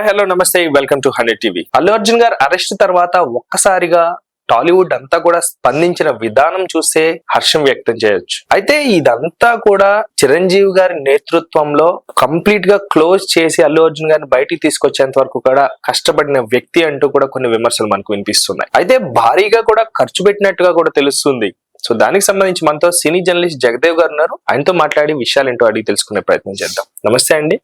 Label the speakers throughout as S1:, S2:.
S1: Hi hello నమస్తే welcome to hundred TV. Allu Arjun గారు arrest తర్వాత ఒక్కసారిగా టాలీవుడ్ అంతా కూడా స్పందించిన విధానం చూస్తే హర్షం వ్యక్తం చేయొచ్చు. అయితే ఇదంతా కూడా చిరంజీవి గారి నేతృత్వంలో కంప్లీట్గా క్లోజ్ చేసి అల్లు అర్జున్ గారిని బయటికి తీసుకొచ్చేంత వరకు కూడా కష్టపడిన వ్యక్తి అంటూ కూడా కొన్ని విమర్శలు మనకు వినిపిస్తున్నాయి. అయితే భారీగా కూడా ఖర్చు పెట్టినట్టుగా కూడా తెలుస్తుంది. సో దానికి సంబంధించి మనతో సినీ జర్నలిస్ట్ జగదేవ్ గారు ఉన్నారు. ఆయనతో మాట్లాడి విషయాలు ఏంటో అడిగి తెలుసుకునే ప్రయత్నం చేద్దాం. నమస్తే అండి.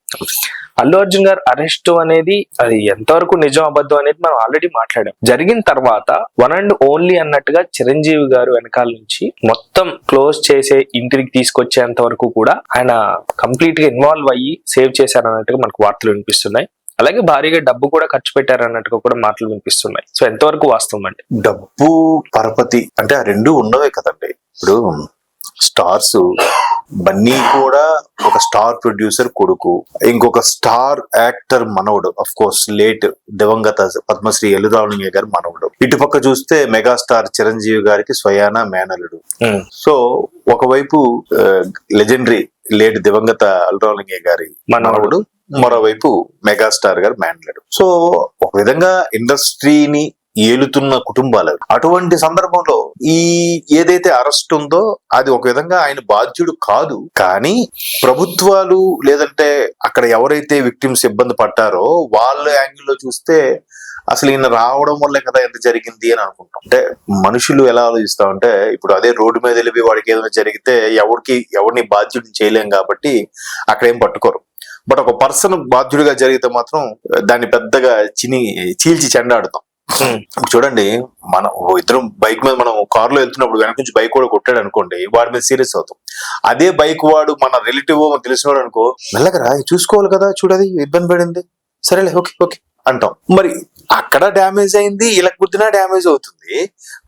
S1: అల్లు అర్జున్ గారు అరెస్ట్ అనేది అది ఎంతవరకు నిజం అబద్ధం అనేది మనం ఆల్రెడీ మాట్లాడాం. జరిగిన తర్వాత వన్ అండ్ ఓన్లీ అన్నట్టుగా చిరంజీవి గారు వెనకాల నుంచి మొత్తం క్లోజ్ చేసే ఇంటికి తీసుకొచ్చేంత వరకు కూడా ఆయన కంప్లీట్గా ఇన్వాల్వ్ అయ్యి సేవ్ చేశారు అన్నట్టుగా మనకు వార్తలు వినిపిస్తున్నాయి. అలాగే భారీగా డబ్బు కూడా ఖర్చు పెట్టారు అన్నట్టుగా కూడా మాటలు వినిపిస్తున్నాయి. సో ఎంతవరకు వాస్తవం అంటే
S2: డబ్బు పరపతి అంటే ఆ రెండు ఉండవే కదండి. ఇప్పుడు స్టార్స్ బన్నీ కూడా ఒక స్టార్ ప్రొడ్యూసర్ కొడుకు. ఇంకొక స్టార్ యాక్టర్ మనవడు. అఫ్ కోర్స్ లేట్ దివంగత పద్మశ్రీ ఎల్లురావులింగ గారి మనవడు. ఇటుపక్క చూస్తే మెగాస్టార్ చిరంజీవి గారికి స్వయాన మేనలుడు సో ఒకవైపు లెజెండరీ లేట్ దివంగత అల్లురావులింగ గారి మనవడు. మరోవైపు మెగాస్టార్ గారు మేనలుడు సో ఒక విధంగా ఇండస్ట్రీని ఏలుతున్న కుటుంబాలు అటువంటి సందర్భంలో ఈ ఏదైతే అరెస్ట్ ఉందో అది ఒక విధంగా ఆయన బాధ్యుడు కాదు. కానీ ప్రభుత్వాలు లేదంటే అక్కడ ఎవరైతే విక్టిమ్స్ ఇబ్బంది పడ్డారో వాళ్ళ యాంగిల్లో చూస్తే అసలు ఈయన రావడం వల్లే కదా ఎంత జరిగింది అని అనుకుంటాం. అంటే మనుషులు ఎలా ఆలోచిస్తామంటే ఇప్పుడు అదే రోడ్డు మీద వెళ్ళి వాడికి ఏదైనా జరిగితే ఎవరికి ఎవరిని బాధ్యుడిని చేయలేం కాబట్టి అక్కడ ఏం పట్టుకోరు. బట్ ఒక పర్సన్ బాధ్యుడిగా జరిగితే మాత్రం దాన్ని పెద్దగా చిని చీల్చి చెండాడుతాం. చూడండి మనం ఇద్దరం బైక్ మీద మనం కార్లో వెళ్తున్నప్పుడు వెనక నుంచి బైక్ కూడా కొట్టాడు అనుకోండి వాడి మీద సీరియస్ అవుతాం. అదే బైక్ వాడు మన రిలేటివ్ తెలిసినవాడు అనుకో మెల్లగా రా చూసుకోవాలి కదా చూడది ఇబ్బంది పడింది. సరేలే ఓకే ఓకే అంటాం. మరి అక్కడ డ్యామేజ్ అయింది వీళ్ళకి బుద్ధినా డ్యామేజ్ అవుతుంది.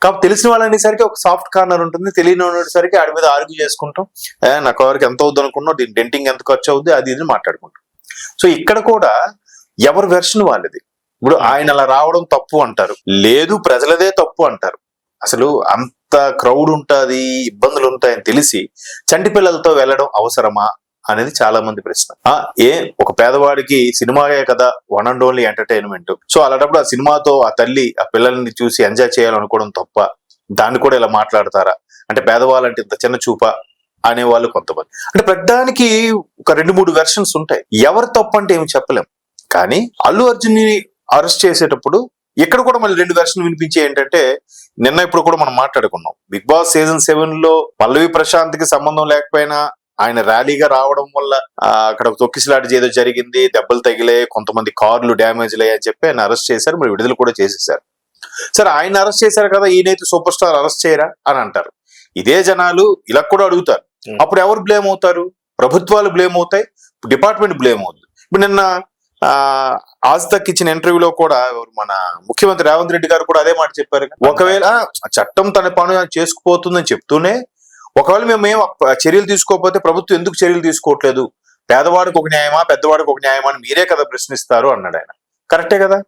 S2: కాబట్టి తెలిసిన వాళ్ళు అనేసరికి ఒక సాఫ్ట్ కార్నర్ ఉంటుంది తెలియని అనేసరికి ఆడి మీద ఆర్గ్యూ చేసుకుంటాం. నా కారుకి ఎంత అవుద్ది అనుకున్నావు దీని డెంటింగ్ ఎంత ఖర్చు అవుద్ది అది ఇది మాట్లాడుకుంటాం. సో ఇక్కడ కూడా ఎవరి వెర్షన్ వాళ్ళది? ఇప్పుడు ఆయన అలా రావడం తప్పు అంటారు. లేదు ప్రజలదే తప్పు అంటారు. అసలు అంత క్రౌడ్ ఉంటుంది ఇబ్బందులు ఉంటాయని తెలిసి చంటి పిల్లలతో వెళ్ళడం అవసరమా అనేది చాలా మంది ప్రశ్న. ఆ ఏ ఒక పేదవాడికి సినిమాయే కదా one and only entertainment. So అలాంటప్పుడు ఆ సినిమాతో ఆ తల్లి ఆ పిల్లల్ని చూసి ఎంజాయ్ చేయాలనుకోవడం తప్ప దాన్ని కూడా ఇలా మాట్లాడతారా? అంటే పేదవాళ్ళంటే ఇంత చిన్న చూప అనేవాళ్ళు కొంతమంది. అంటే ప్రతిదానికి ఒక రెండు మూడు వెర్షన్స్ ఉంటాయి. ఎవరు తప్పు అంటే ఏమి చెప్పలేం. కానీ అల్లు అర్జున్ని అరెస్ట్ చేసేటప్పుడు ఇక్కడ కూడా మళ్ళీ రెండు వెర్షన్ వినిపించే ఏంటంటే నిన్న ఇప్పుడు కూడా మనం మాట్లాడుకున్నాం. బిగ్ బాస్ సీజన్ సెవెన్లో పల్లవి ప్రశాంత్కి సంబంధం లేకపోయినా ఆయన ర్యాలీగా రావడం వల్ల అక్కడ తొక్కిసలాట ఏదో జరిగింది దెబ్బలు తగిలే కొంతమంది కార్లు డ్యామేజ్ అని చెప్పి ఆయన అరెస్ట్ చేశారు మరి విడుదల కూడా చేసేసారు సరే ఆయన అరెస్ట్ చేశారు కదా ఈయనైతే సూపర్ స్టార్ అరెస్ట్ చేయరా అని అంటారు. ఇదే జనాలు ఇలా కూడా అడుగుతారు. అప్పుడు ఎవరు బ్లేమ్ అవుతారు? ప్రభుత్వాలు బ్లేమ్ అవుతాయి డిపార్ట్మెంట్ బ్లేమ్ అవుతుంది ఇప్పుడు నిన్న ఆ ఆజ్ తక్ ఇచ్చిన ఇంటర్వ్యూలో కూడా మన ముఖ్యమంత్రి రేవంత్ రెడ్డి గారు కూడా అదే మాట చెప్పారు. ఒకవేళ చట్టం తన పని చేసుకుపోతుందని చెప్తూనే ఒకవేళ మేము ఏం చర్యలు తీసుకోకపోతే ప్రభుత్వం ఎందుకు చర్యలు తీసుకోవట్లేదు? పేదవాడికి ఒక న్యాయమా పెద్దవాడికి ఒక న్యాయమా అని మీరే కదా ప్రశ్నిస్తారు అన్నాడు ఆయన. కరెక్టే కదా?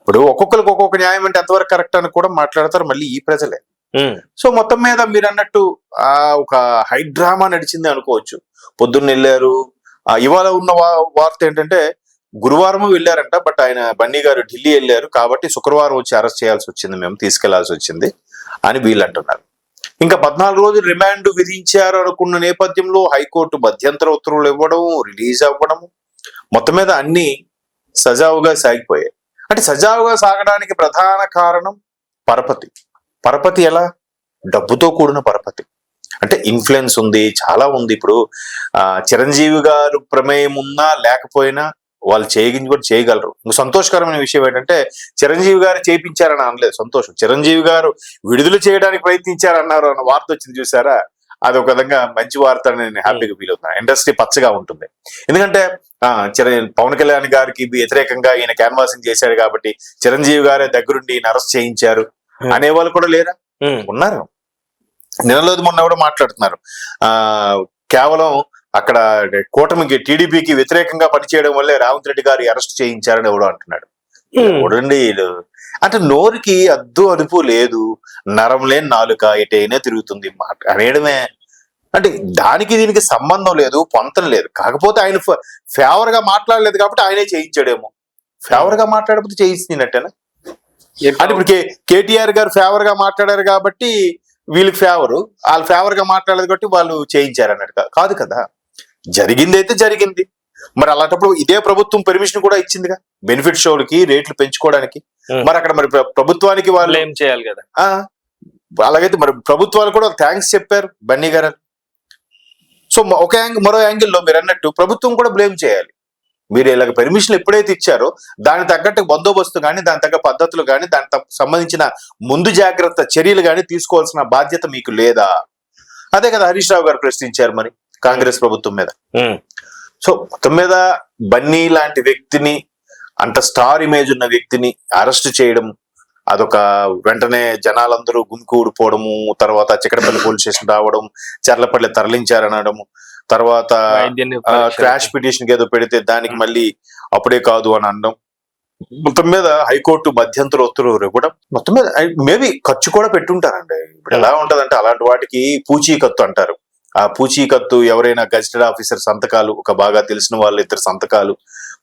S2: ఇప్పుడు ఒక్కొక్కరికి ఒక్కొక్క న్యాయం అంటే ఎంతవరకు కరెక్ట్ అని కూడా మాట్లాడతారు మళ్ళీ ఈ ప్రజలే. సో మొత్తం మీద మీరు అన్నట్టు ఆ ఒక హై డ్రామా నడిచింది అనుకోవచ్చు. పొద్దున్న వెళ్ళారు. ఇవాళ ఉన్న వార్త ఏంటంటే గురువారం వెళ్ళారంట బట్ ఆయన బన్నీ గారు ఢిల్లీ వెళ్ళారు కాబట్టి శుక్రవారం వచ్చి అరెస్ట్ చేయాల్సి వచ్చింది మేము తీసుకెళ్ళాల్సి వచ్చింది అని వీళ్ళు అంటున్నారు ఇంకా పద్నాలుగు రోజులు రిమాండ్ విధించారు అనుకున్న నేపథ్యంలో హైకోర్టు మధ్యంతర ఉత్తర్వులు ఇవ్వడం రిలీజ్ అవ్వడం మొత్తం మీద అన్ని సజావుగా సాగిపోయాయి. అంటే సజావుగా సాగడానికి ప్రధాన కారణం పరపతి. పరపతి ఎలా? డబ్బుతో కూడిన పరపతి. అంటే ఇన్ఫ్లుయెన్స్ ఉంది చాలా ఉంది. ఇప్పుడు ఆ చిరంజీవి గారు ప్రమేయం ఉన్నా లేకపోయినా వాళ్ళు చేయగించి కూడా చేయగలరు. ఇంక సంతోషకరమైన విషయం ఏంటంటే చిరంజీవి గారు చేయించారని అనలేదు. సంతోషం. చిరంజీవి గారు విడుదల చేయడానికి ప్రయత్నించారన్నారు అన్న వార్త వచ్చింది చూసారా? అది ఒక విధంగా మంచి వార్త అని నేను హ్యాపీగా ఫీల్ అవుతున్నాను ఇండస్ట్రీ పచ్చగా ఉంటుంది. ఎందుకంటే ఆ చిర పవన్ కళ్యాణ్ గారికి వ్యతిరేకంగా ఈయన క్యాన్వాసింగ్ చేశారు కాబట్టి చిరంజీవి గారే దగ్గరుండి ఈయన అరెస్ట్ చేయించారు అనేవాళ్ళు కూడా లేరా? ఉన్నారు. నిన్నలోది మొన్న కూడా మాట్లాడుతున్నారు. ఆ కేవలం అక్కడ కూటమికి టీడీపీకి వ్యతిరేకంగా పనిచేయడం వల్లే రేవంత్ రెడ్డి గారు అరెస్ట్ చేయించారని ఎవడో అంటున్నాడు. చూడండి అంటే నోరుకి అద్దు అదుపు లేదు. నరం లేని నాలుక ఎటైనా తిరుగుతుంది మాట అనేయడమే. అంటే దానికి దీనికి సంబంధం లేదు పొంతం లేదు. కాకపోతే ఆయన ఫేవర్గా మాట్లాడలేదు కాబట్టి ఆయనే చేయించాడేమో. ఫేవర్గా మాట్లాడకపోతే చేయిస్తున్నట్టేనా? అంటే ఇప్పుడు కే- కేటీఆర్ గారు ఫేవర్గా మాట్లాడారు కాబట్టి వీళ్ళకి ఫేవర్. వాళ్ళు ఫేవర్గా మాట్లాడదు కాబట్టి వాళ్ళు చేయించారు అన్నట్టు కాదు కదా? జరిగింది అయితే జరిగింది. మరి అలాంటప్పుడు ఇదే ప్రభుత్వం పెర్మిషన్ కూడా ఇచ్చిందిగా? బెనిఫిట్ షోలకి రేట్లు పెంచుకోవడానికి. మరి అక్కడ మరి ప్ర- ప్రభుత్వానికి వాళ్ళు
S1: బ్లేమ్ చేయాలి కదా.
S2: అలాగైతే మరి ప్రభుత్వాలు కూడా థ్యాంక్స్ చెప్పారు బన్నీ గారు సో ఒక యాంగిల్ మరో యాంగిల్లో మీరు అన్నట్టు ప్రభుత్వం కూడా బ్లేమ్ చేయాలి. మీరు ఇలాగ పెర్మిషన్ ఎప్పుడైతే ఇచ్చారో దానికి తగ్గట్టు బందోబస్తు కానీ దాని తగ్గ పద్ధతులు కానీ తగ్గ సంబంధించిన ముందు జాగ్రత్త చర్యలు కానీ తీసుకోవాల్సిన బాధ్యత మీకు లేదా? అదే కదా హరీష్ రావు గారు ప్రశ్నించారు మరి. కాంగ్రెస్ ప్రభుత్వం మీద. సో మొత్తం మీద బన్నీ లాంటి వ్యక్తిని అంత స్టార్ ఇమేజ్ ఉన్న వ్యక్తిని అరెస్ట్ చేయడం అదొక వెంటనే జనాలందరూ గుమికూడిపోవడము తర్వాత చిక్కడపల్లి పోలీస్ స్టేషన్ రావడం చర్లపల్లి తరలించారనడము తర్వాత క్రాష్ పిటిషన్ ఏదో పెడితే దానికి మళ్ళీ అప్పుడే కాదు అని అనడం. మొత్తం మీద హైకోర్టు మధ్యంతర ఉత్తర్వులు కూడా మొత్తం మీద మేబీ ఖర్చు కూడా పెట్టుంటారండి. ఇప్పుడు ఎలా ఉంటదంటే అలాంటి వాటికి పూచీకత్తు అంటారు. ఆ పూచీకత్తు ఎవరైనా గజిటెడ్ ఆఫీసర్ సంతకాలు ఒక బాగా తెలిసిన వాళ్ళ ఇద్దరు సంతకాలు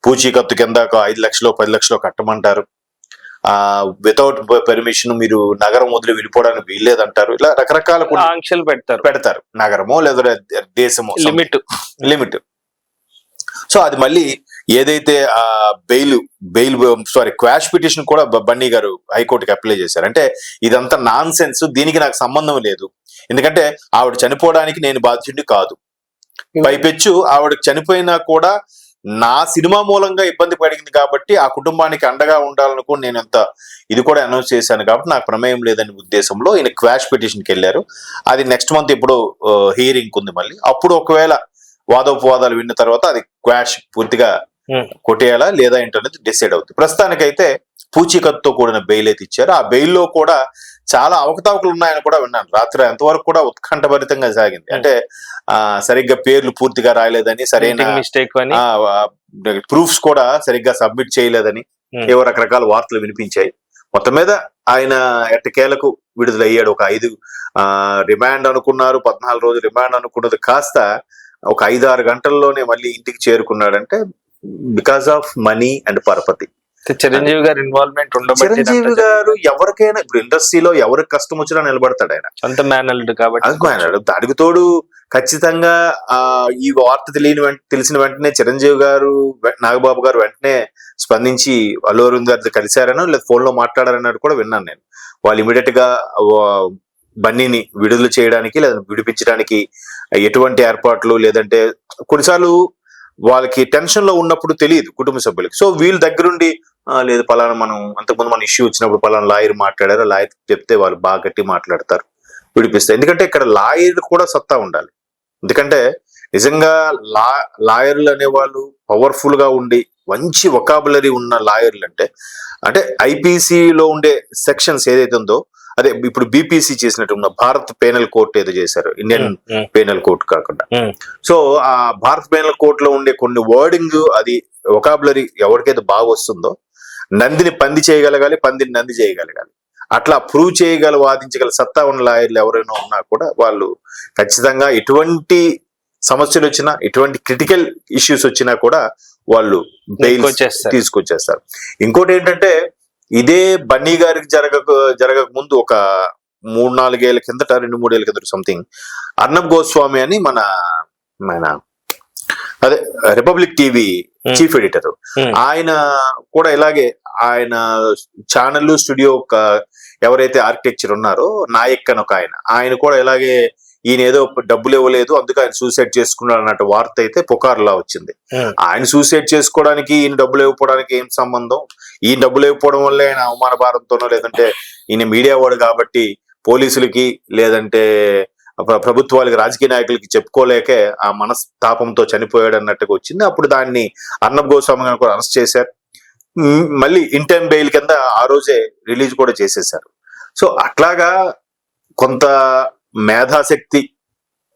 S2: పూచీకత్తు కింద ఒక ఐదు లక్షలు పది లక్షలు కట్టమంటారు. ఆ వితౌట్ పర్మిషన్ మీరు నగరం వదిలి వెళ్ళిపోవడానికి వీల్లేదంటారు. ఇలా రకరకాల
S1: ఆంక్షలు పెడతారు.
S2: పెడతారు. నగరమో లేదా దేశమో
S1: లిమిట్
S2: లిమిట్. సో అది మళ్ళీ ఏదైతే ఆ bail bail sorry quash petition కూడా బన్నీ గారు హైకోర్టుకి అప్లై చేశారు. అంటే ఇదంతా నాన్ సెన్స్ దీనికి నాకు సంబంధం లేదు. ఎందుకంటే ఆవిడ చనిపోవడానికి నేను బాధ్యుడిని కాదు. పైపెచ్చు ఆవిడ చనిపోయినా కూడా నా సినిమా మూలంగా ఇబ్బంది పడింది కాబట్టి ఆ కుటుంబానికి అండగా ఉండాలనుకుని నేను ఎంత ఇది కూడా అనౌన్స్ చేశాను కాబట్టి నాకు ప్రమేయం లేదని ఉద్దేశంలో ఈయన క్వాష్ పిటిషన్కి వెళ్ళారు. అది నెక్స్ట్ మంత్ ఇప్పుడు హియరింగ్ ఉంది మళ్ళీ. అప్పుడు ఒకవేళ వాదోపవాదాలు విన్న తర్వాత అది క్వాష్ పూర్తిగా
S1: Hmm.
S2: కొట్టేయాలా లేదా ఏంటనేది డిసైడ్ అవుతుంది. ప్రస్తుతానికైతే పూచీకత్తుతో కూడిన బెయిల్ అయితే ఇచ్చారు. ఆ బెయిల్లో కూడా చాలా అవకతవకలు ఉన్నాయని కూడా విన్నాను. రాత్రి ఎంతవరకు కూడా ఉత్కంఠభరితంగా సాగింది.
S1: Hmm.
S2: అంటే ఆ సరిగ్గా పేర్లు పూర్తిగా రాయలేదని సరైన
S1: మిస్టేక్ అని.
S2: ప్రూఫ్స్ కూడా సరిగ్గా సబ్మిట్ చేయలేదని
S1: Hmm.
S2: ఏవో రకరకాల వార్తలు వినిపించాయి. మొత్తం మీద ఆయన ఎట్టకేలకు విడుదల అయ్యాడు ఒక ఐదు ఆ రిమాండ్ అనుకున్నారు. పద్నాలుగు రోజులు రిమాండ్ అనుకున్నది కాస్త ఒక ఐదు ఆరు గంటల్లోనే మళ్ళీ ఇంటికి చేరుకున్నాడంటే బికాస్ ఆఫ్ మనీ అండ్ పరపతి
S1: చిరంజీవి గారి ఇన్వాల్వ్మెంట్ ఉండబట్టి
S2: చిరంజీవి గారు ఎవరికైనా ఇప్పుడు ఇండస్ట్రీలో ఎవరికి కష్టం వచ్చినా నిలబడతాడు ఆయన.
S1: అంత మేనల్డ్ కాబట్టి
S2: దానికి తోడు ఖచ్చితంగా ఆ ఈ వార్త తెలియని తెలిసిన వెంటనే చిరంజీవి గారు నాగబాబు గారు వెంటనే స్పందించి అల్లు గారితో కలిశారనో లేదా ఫోన్లో మాట్లాడారన్నట్టు కూడా విన్నాను నేను. వాళ్ళు ఇమీడియట్గా బన్నీని విడుదల చేయడానికి లేదా విడిపించడానికి ఎటువంటి ఏర్పాట్లు లేదంటే కొన్నిసార్లు వాళ్ళకి టెన్షన్లో ఉన్నప్పుడు తెలియదు కుటుంబ సభ్యులకి. సో వీళ్ళ దగ్గరుండి లేదు పలానా మనం అంతకుముందు మన ఇష్యూ వచ్చినప్పుడు పలానా లాయర్ మాట్లాడారు లాయర్ చెప్తే వాళ్ళు బాగా గట్టి మాట్లాడతారు విడిపిస్తారు. ఎందుకంటే ఇక్కడ లాయర్ కూడా సత్తా ఉండాలి. ఎందుకంటే నిజంగా లా లాయర్లు అనేవాళ్ళు పవర్ఫుల్గా ఉండి మంచి వొకాబులరీ ఉన్న లాయర్లు అంటే అంటే ఐపీసీలో లో ఉండే సెక్షన్స్ ఏదైతే ఉందో అదే ఇప్పుడు బీపీసీ చేసినట్టు ఉన్న భారత్ పేనల్ కోర్ట్ ఏదో చేశారు ఇండియన్ పేనల్ కోర్ట్ కాకుండా. సో ఆ భారత్ పేనల్ కోర్ట్లో ఉండే కొన్ని వర్డింగ్ అది ఒకాబులరీ ఎవరికైతే బాగా వస్తుందో నందిని పంది చేయగలగాలి పందిని నంది చేయగలగాలి. అట్లా ప్రూవ్ చేయగల వాదించగల సత్తా ఉన్న లాయర్లు ఎవరైనా ఉన్నా కూడా వాళ్ళు ఖచ్చితంగా ఎటువంటి సమస్యలు వచ్చినా ఎటువంటి క్రిటికల్ ఇష్యూస్ వచ్చినా కూడా వాళ్ళు బెయిల్. తీసుకొచ్చేస్తారు. ఇంకోటి ఏంటంటే ఇదే బన్నీ గారికి జరగక జరగక ముందు ఒక మూడు నాలుగేళ్ళ కిందట రెండు మూడేళ్ళ కిందట సంథింగ్ అర్ణబ్ గోస్వామి అని మన మన అదే రిపబ్లిక్ టీవీ. Chief editor. ఆయన కూడా ఇలాగే ఆయన ఛానల్ స్టూడియో ఎవరైతే ఆర్కిటెక్చర్ ఉన్నారో నాయక్ అని ఒక ఆయన ఆయన కూడా ఇలాగే ఈయన ఏదో డబ్బులు ఇవ్వలేదు అందుకే ఆయన సూసైడ్ చేసుకున్నాడు అన్నట్టు వార్త అయితే పుకార్లా వచ్చింది. ఆయన సూసైడ్ చేసుకోవడానికి ఈయన డబ్బులు ఇవ్వకపోవడానికి ఏం సంబంధం? ఈయన డబ్బులు ఇవ్వకపోవడం వల్లే ఆయన అవమాన భారంతోనో లేదంటే ఈయన మీడియా వాడు కాబట్టి పోలీసులకి లేదంటే ప్ర- ప్రభుత్వాలకి రాజకీయ నాయకులకి చెప్పుకోలేకే ఆ మనస్తాపంతో చనిపోయాడు అన్నట్టుగా వచ్చింది. అప్పుడు దాన్ని అర్ణబ్ గోస్వామి గారిని కూడా అరెస్ట్ చేశారు. మళ్ళీ ఇంటైమ్ బెయిల్ కింద ఆ రోజే రిలీజ్ కూడా చేసేశారు. సో అట్లాగా కొంత మేధాశక్తి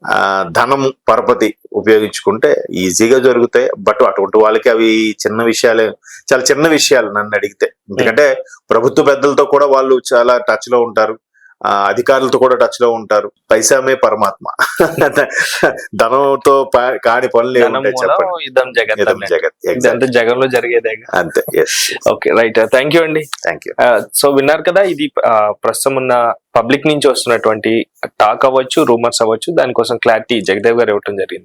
S2: ఆ ధనము పరపతి ఉపయోగించుకుంటే ఈజీగా జరుగుతాయి. బట్ అటువంటి వాళ్ళకి అవి చిన్న విషయాలే చాలా చిన్న విషయాలు నన్ను అడిగితే. ఎందుకంటే ప్రభుత్వ పెద్దలతో కూడా వాళ్ళు చాలా టచ్లో ఉంటారు. అధికారులతో కూడా టచ్లో ఉంటారు. పైసామే పరమాత్మ. ధనంతో కాని పనులు
S1: ఇదంతా జగన్లో జరిగేదేగా
S2: అంతే
S1: ఓకే రైట్ థ్యాంక్ యూ అండి.
S2: థ్యాంక్ యూ
S1: సో విన్నారు కదా ఇది ప్రస్తుతం ఉన్న పబ్లిక్ నుంచి వస్తున్నటువంటి టాక్ అవ్వచ్చు రూమర్స్ అవ్వచ్చు దానికోసం క్లారిటీ జగదేవ్ గారు ఇవ్వటం జరిగింది.